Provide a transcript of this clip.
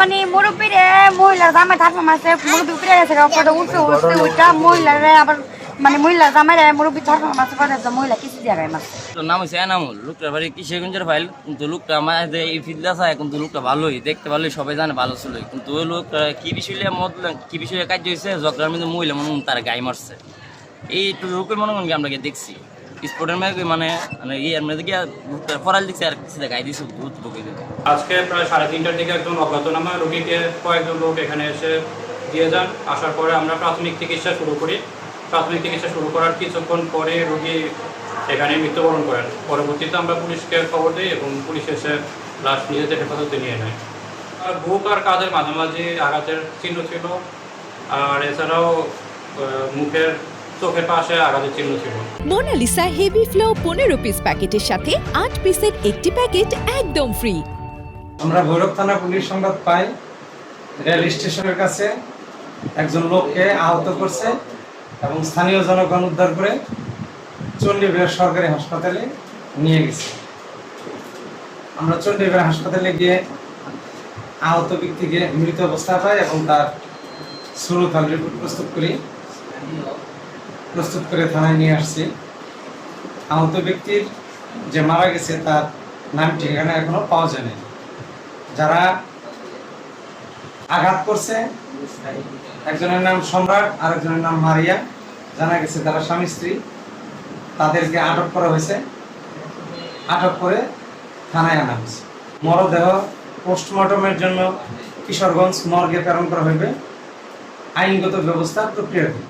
মানে মুরব্বীর মহিলার জামাই থাকবে মাসে মুরব্বী উপরে গেছে পরে উঠে উঠতে উঠা মহিলার আবার মানে মহিলার জামাই মুরব্বী মাসে পরে মহিলা কিছু দিয়ে নাম হচ্ছে এনামুল, লোকটার বাড়ি কিশোরগঞ্জের ফাইল কিন্তু লোকটা আমার এই ফিল্ডে আছে, কিন্তু লোকটা ভালোই, দেখতে ভালোই, সবাই জানে ভালো ছিল। কিন্তু ওই লোক কি বিষয় মদ কি বিষয়ে কাজ হয়েছে মধ্যে মহিলা মনে তার গায়ে মারছে। এই লোকের মনে আমরা দেখছি। স্পোর্টের মেয়ে মানে মানে ইয়ে মধ্যে গিয়ে ফরাল দেখছি আর কিছু দিয়েছে দুধ লোকে দিতে আজকে প্রায় সাড়ে তিনটার দিকে একজন অজ্ঞাতনামা রোগীকে কয়েকজন লোক এখানে এসে দিয়ে যান। আসার পরে আমরা প্রাথমিক চিকিৎসা শুরু করি। প্রাথমিক চিকিৎসা শুরু করার কিছুক্ষণ পরে রোগী এখানে মৃত্যুবরণ করেন। পরবর্তীতে আমরা পুলিশকে খবর দিই এবং পুলিশ এসে লাশ নিজেদের হেফাজতে নিয়ে নেয়। বুক আর কাঁধের মাঝামাঝি আঘাতের চিহ্ন ছিল। আর এছাড়াও মুখের চোখের পাশে আঘাতের চিহ্ন ছিল। মোনালিসা হেভি ফ্লো পনেরো পিস প্যাকেটের সাথে আট পিসের একটি প্যাকেট একদম ফ্রি আমরা ভৈরব থানা পুলিশ সংবাদ পাই রেল স্টেশনের কাছে একজন লোককে আহত করছে এবং স্থানীয় জনগণ উদ্ধার করে চণ্ডীবের সরকারি হাসপাতালে নিয়ে গেছে। আমরা চণ্ডীবের হাসপাতালে গিয়ে আহত ব্যক্তিকে মৃত অবস্থা পাই এবং তার সুরতাল রিপোর্ট প্রস্তুত করি। প্রস্তুত করে থানায় নিয়ে আসছি। আহত ব্যক্তির যে মারা গেছে, তার নাম, ঠিকানা এখনও পাওয়া যায়নি। যারা আঘাত করছে, একজনের নাম সম্রাট, আরেকজনের নাম মারিয়া। জানা গেছে তারা স্বামী, স্ত্রী। তাদেরকে আটক করা হয়েছে। আটক করে থানায় আনা হয়েছে। মরদেহ পোস্টমর্টমের জন্য কিশোরগঞ্জ মর্গে প্রেরণ করা হইবে। আইনগত ব্যবস্থা প্রক্রিয়া